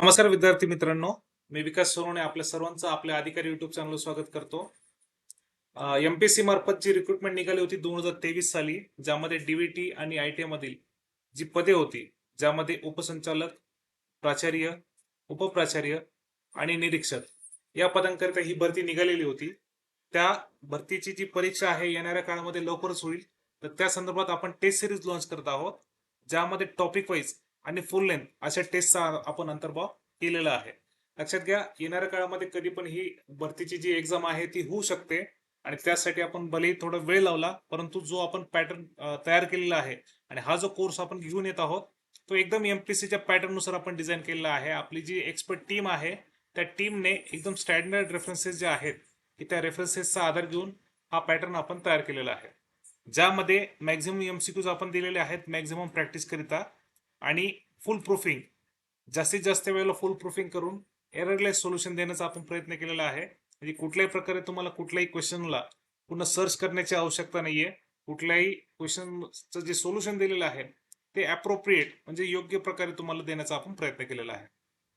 नमस्कार विद्यार्थी मित्रांनो. मी विकास सोनवणे आपल्या सर्वांचं आपल्या अधिकारी युट्यूब चॅनलवर स्वागत करतो. एमपीसी मार्फत जी रिक्रुटमेंट निघाली होती दोन हजार तेवीस साली ज्यामध्ये डीव्हीटी आणि आय टी मधील जी पदे होती ज्यामध्ये उपसंचालक प्राचार्य उपप्राचार्य आणि निरीक्षक या पदांकरिता ही भरती निघालेली होती. त्या भरतीची जी परीक्षा आहे येणाऱ्या काळामध्ये लवकरच होईल. तर त्या संदर्भात आपण टेस्ट सिरीज लॉन्च करत आहोत ज्यामध्ये टॉपिक वाईज आणि फुल लेंथ अशा टेस्टचा आपण अंतर्भाव केलेला आहे. लक्षात घ्या येणाऱ्या काळामध्ये कधी पण ही भरतीची जी एक्झाम आहे ती होऊ शकते आणि त्यासाठी आपण भलेही थोडा वेळ लावला परंतु जो आपण पॅटर्न तयार केलेला आहे आणि हा जो कोर्स आपण घेऊन येत आहोत तो एकदम एमपीसीच्या पॅटर्ननुसार आपण डिझाईन केलेला आहे. आपली जी एक्सपर्ट टीम आहे त्या टीमने एकदम स्टँडर्ड रेफरन्सेस जे आहेत की त्या रेफरन्सेसचा आधार घेऊन हा पॅटर्न आपण तयार केलेला आहे. ज्यामध्ये मॅक्झिमम एमसीक्यूज आपण दिलेले आहेत मॅक्झिमम प्रॅक्टिस करिता. आणि फुल प्रूफिंग जास्तीत जास्त वेळेला फुल प्रूफिंग करून एररलेस सोल्युशन देण्याचा आपण प्रयत्न केलेला आहे. म्हणजे कुठल्याही प्रकारे तुम्हाला कुठल्याही क्वेश्चनला पुन्हा सर्च करण्याची आवश्यकता नाहीये. कुठल्याही क्वेश्चनचं जे सोल्युशन दिलेलं आहे ते अप्रोप्रिएट म्हणजे योग्य प्रकारे तुम्हाला देण्याचा आपण प्रयत्न केलेला आहे.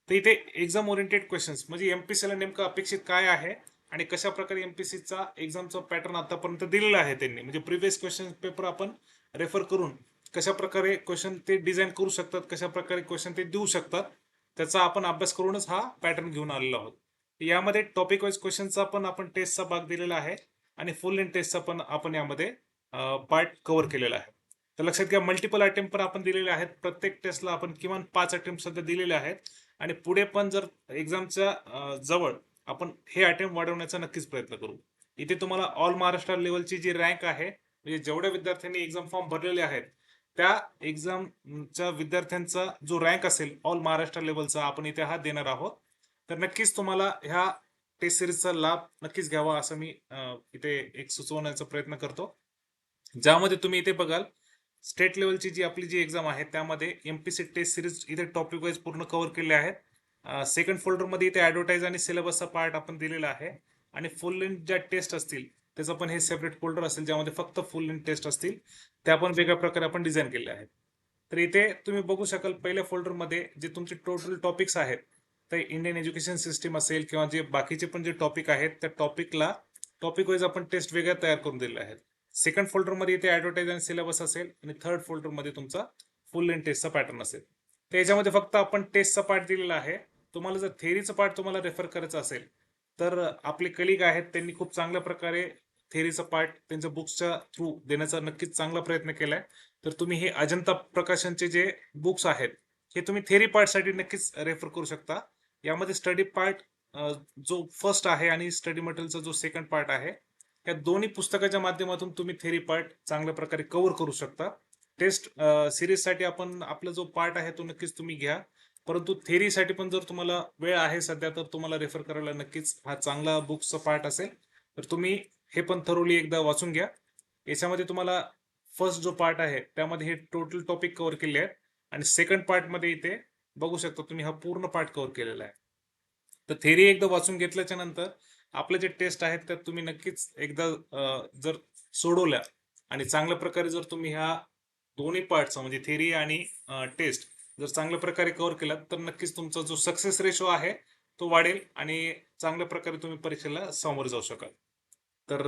तर इथे एक्झाम ओरिएंटेड क्वेश्चन्स म्हणजे एमपीसीला नेमकं अपेक्षित काय आहे आणि कशा प्रकारे एमपीसीचा एक्झामचा पॅटर्न आतापर्यंत दिलेला आहे त्यांनी. म्हणजे प्रिव्हियस क्वेश्चन पेपर आपण रेफर करून कशा प्रकारे क्वेश्चन ते डिझाईन करू शकतात कशा प्रकारे क्वेश्चन ते देऊ शकतात त्याचा आपण अभ्यास करूनच हा पॅटर्न घेऊन आलेलो आहोत. यामध्ये टॉपिक वाईज क्वेश्चनचा पण आपण टेस्टचा भाग दिलेला आहे आणि फुल लेंथ टेस्टचा पण आपण यामध्ये पार्ट कव्हर केलेला आहे. तर लक्षात घ्या मल्टिपल अटेम्प्ट पण आपण दिलेले आहेत. प्रत्येक टेस्टला आपण किमान पाच अटेम्प्ट सध्या दिलेले आहेत. आणि पुढे पण जर एक्झामच्या जवळ आपण हे अटेम्प्ट वाढवण्याचा नक्कीच प्रयत्न करू. इथे तुम्हाला ऑल महाराष्ट्र लेवलची जी रँक आहे म्हणजे जेवढ्या विद्यार्थ्यांनी एक्झाम फॉर्म भरलेले आहेत त्या एक्झामच्या विद्यार्थ्यांचा जो रँक असेल ऑल महाराष्ट्र लेवलचा आपण इथे हा देणार आहोत. तर नक्कीच तुम्हाला ह्या टेस्ट सिरीजचा लाभ नक्कीच घ्यावा असं मी इथे एक सुचवण्याचा प्रयत्न करतो. ज्यामध्ये तुम्ही इथे बघाल स्टेट लेवलची जी आपली जी एक्झाम आहे त्यामध्ये M P C test series इथे टॉपिक वाईज पूर्ण कव्हर केले आहेत. सेकंड फोल्डरमध्ये इथे ॲडव्हर्टाईज आणि सिलेबसचा पार्ट आपण दिलेला आहे. आणि फुल लेंथ ज्या टेस्ट असतील त्याचं पण हे सेपरेट फोल्डर असेल ज्यामध्ये फक्त फुल लेंथ टेस्ट असतील त्या पण वेगळ्या प्रकारे आपण डिझाईन केले आहेत. तर इथे तुम्ही बघू शकाल पहिल्या फोल्डरमध्ये जे तुमचे टोटल टॉपिक्स आहेत ते इंडियन एज्युकेशन सिस्टीम असेल किंवा जे बाकीचे पण जे टॉपिक आहेत त्या टॉपिकला टॉपिक वाईज आपण टेस्ट वेगळ्या तयार करून दिले आहेत. सेकंड फोल्डरमध्ये इथे ऍडव्हर्टाईज आणि सिलेबस असेल आणि थर्ड फोल्डरमध्ये तुमचा फुल लेंथ टेस्टचा पॅटर्न असेल. तर याच्यामध्ये फक्त आपण टेस्टचा पार्ट दिलेला आहे. तुम्हाला जर थेरीचा पार्ट तुम्हाला रेफर करायचा असेल तर आपले कलिग आहेत त्यांनी खूप चांगल्या प्रकारे थेरीचा पार्ट त्यांच्या बुक्सच्या थ्रू देण्याचा नक्कीच चांगला प्रयत्न केलाय. तर तुम्ही हे अजंता प्रकाशनचे जे बुक्स आहेत हे तुम्ही थेरी पार्टसाठी नक्कीच रेफर करू शकता. यामध्ये स्टडी पार्ट जो फर्स्ट आहे आणि स्टडी मटेरियलचा जो सेकंड पार्ट आहे या दोन्ही पुस्तकाच्या माध्यमातून तुम्ही थेरी पार्ट चांगल्या प्रकारे कव्हर करू शकता. टेस्ट सिरीजसाठी आपण आपला जो पार्ट आहे तो नक्कीच तुम्ही घ्या. परंतु थेरीसाठी पण जर तुम्हाला वेळ आहे सध्या तर तुम्हाला रेफर करायला नक्कीच हा चांगला बुक्सचा पार्ट असेल. तर तुम्ही हे पण थरोली एकदा वाचून घ्या. याच्यामध्ये तुम्हाला फर्स्ट जो पार्ट आहे त्यामध्ये हे टोटल टॉपिक कव्हर केले आहेत. आणि सेकंड पार्टमध्ये इथे बघू शकता तुम्ही हा पूर्ण पार्ट कव्हर केलेला आहे. तर थेरी एकदा वाचून घेतल्याच्या नंतर आपले जे टेस्ट आहेत त्यात तुम्ही नक्कीच एकदा जर सोडवल्या आणि चांगल्या प्रकारे जर तुम्ही ह्या दोन्ही पार्टचा म्हणजे थेरी आणि टेस्ट जर चांगल्या प्रकारे कव्हर केला तर नक्कीच तुमचा जो सक्सेस रेशो आहे तो वाढेल आणि चांगल्या प्रकारे तुम्ही परीक्षेला सामोरे जाऊ शकाल. तर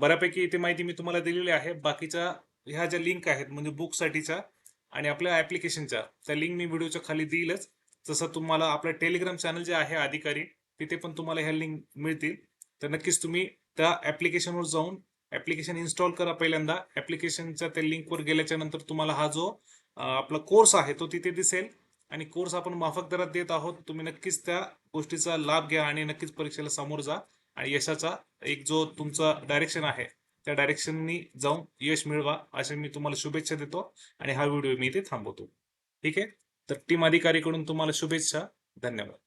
बऱ्यापैकी इथे माहिती मी तुम्हाला दिलेली आहे. बाकीच्या ह्या ज्या लिंक आहेत म्हणजे बुकसाठीच्या आणि आपल्या ऍप्लिकेशनच्या त्या लिंक मी व्हिडिओच्या खाली देईलच. जसं तुम्हाला आपलं टेलिग्राम चॅनल जे आहे अधिकारी तिथे पण तुम्हाला ह्या लिंक मिळतील. तर नक्कीच तुम्ही त्या ऍप्लिकेशनवर जाऊन ऍप्लिकेशन इन्स्टॉल करा पहिल्यांदा. ऍप्लिकेशनच्या त्या लिंकवर गेल्याच्यानंतर तुम्हाला हा जो आपला कोर्स आहे तो तिथे दिसेल. आणि कोर्स आपण माफक दरात देत आहोत. तुम्ही नक्कीच त्या गोष्टीचा लाभ घ्या आणि नक्कीच परीक्षेला समोर जा. आणि यशाचा एक जो तुमचा डायरेक्शन आहे त्या डायरेक्शननी जाऊन यश मिळवा असे मी तुम्हाला शुभेच्छा देतो. आणि हा व्हिडिओ मी इथे थांबवतो. ठीक आहे? तर टीम अधिकारीकडून तुम्हाला शुभेच्छा. धन्यवाद.